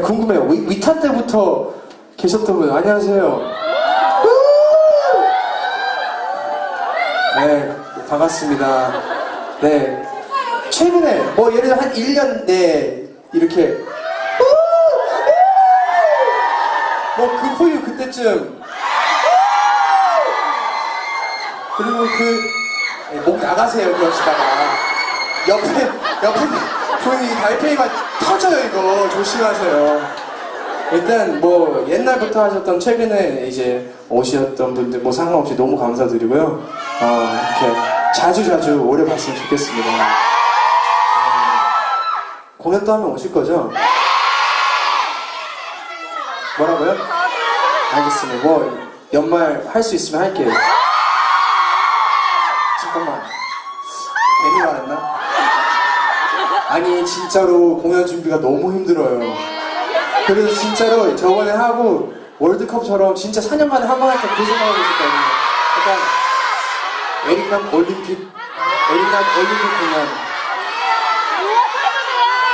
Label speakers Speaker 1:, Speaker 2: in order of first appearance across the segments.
Speaker 1: 궁금해요. 위, 위탄 때부터 계셨던 분 안녕하세요. 네, 반갑습니다. 네. 최근에, 뭐, 예를 들어 한 1년 내, 이렇게. 뭐, 그포유 그때쯤. 그리고 그, 네, 목 나가세요, 그러시다가. 옆에, 옆에, 분이 달팽이가 터져요, 이거. 조심하세요. 일단 뭐 옛날부터 하셨던 최근에 이제 오셨던 분들 뭐 상관없이 너무 감사드리고요. 어, 이렇게 자주 자주 오래 봤으면 좋겠습니다. 네. 공연 또 하면 오실 거죠? 뭐라고요? 알겠습니다. 뭐 연말 할 수 있으면 할게요. 잠깐만. 괜히 말했나? 아니 진짜로 공연 준비가 너무 힘들어요. 그래서 진짜로 저번에 하고 월드컵처럼 진짜 4년 만에 한 번 할까 그 생각하고 있었거든요. 약간 에릭남 올림픽, 에릭남 올림픽 공연.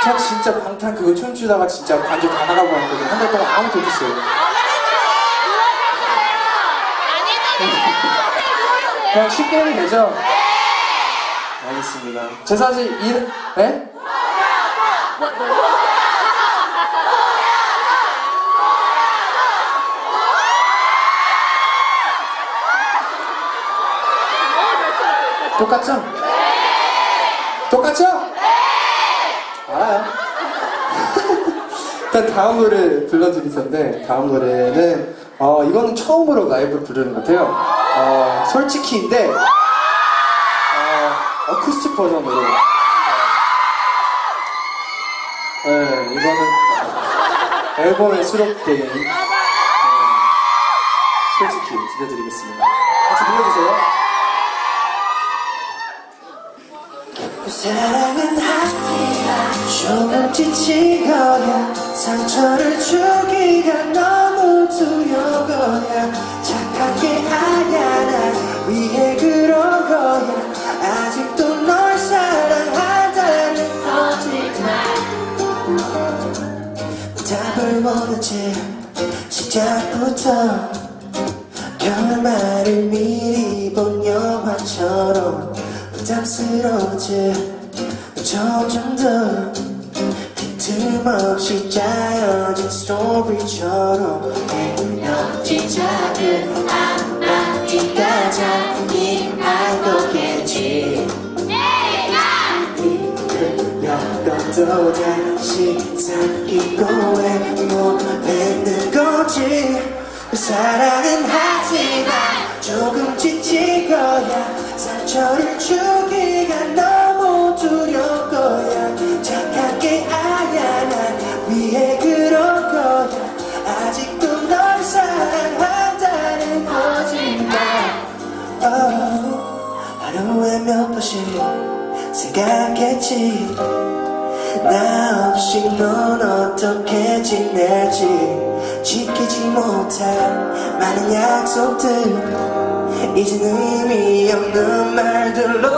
Speaker 1: 저 진짜 방탄 그거 춤추다가 진짜 관절 다 나가고 왔거든요. 한 달 동안 아무도 없었어요. 그냥 쉽게 하면 되죠? 알겠습니다. 제 사실 일, 에? 똑같죠? 똑같죠? 알아요. 일단 다음 노래 불러드릴 텐데 다음 노래는 어 이거는 처음으로 라이브 부르는 것 같아요. 어 솔직히인데 어 어쿠스틱 버전으로. 네 이거는 앨범에 수록된 어, 솔직히 들려드리겠습니다. 같이 불러주세요.
Speaker 2: 사랑은 하지만 조금 지치거나 상처를 주기가 너무 두려워야 착한 게 아냐 날 위해 그 답을 원하지? 시작부터 결말을 미리 본 영화처럼 부담스러워지. 점점 더 빈틈없이 짜여진 스토리처럼 헤어진 작은 한마디가 잔인한 거겠지 열어도 다시 삼키고 왜못 뱉는 거지. 사랑은 하지만 조금 지칠 거야. 상처를 주기가 너무 두려울 거야. 착한 게 아냐 난 위해 그런 거야. 아직도 널 사랑한다는 거짓말 oh, 하루에 몇 번씩 생각했지 나 없이 넌 어떻게 지낼지? 지키지 못한 많은 약속들 이젠 의미 없는 말들로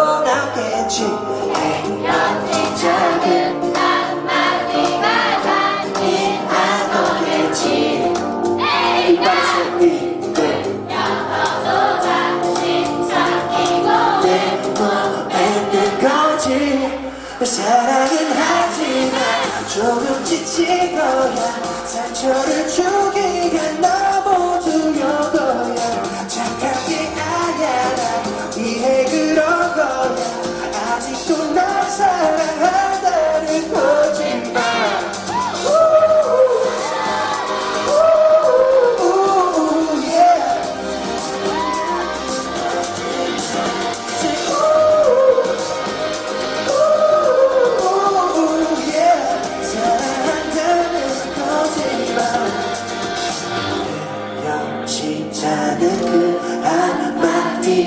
Speaker 2: 지칠 거야 상처를 주기가 너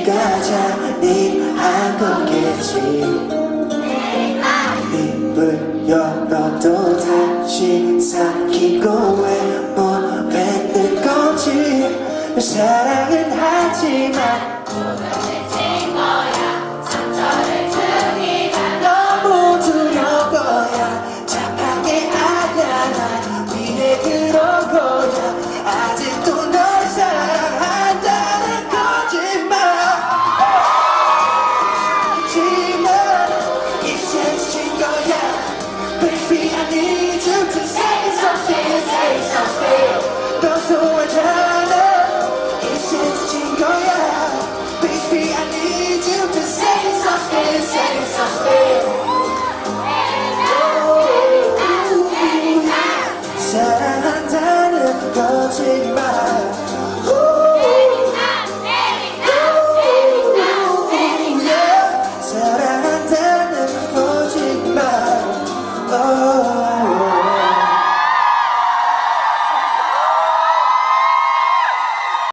Speaker 2: 한마디가 잔인 한 거겠지 입을 열어도 다시 삼키고 왜 못 뱉는 거지 사랑은 하지만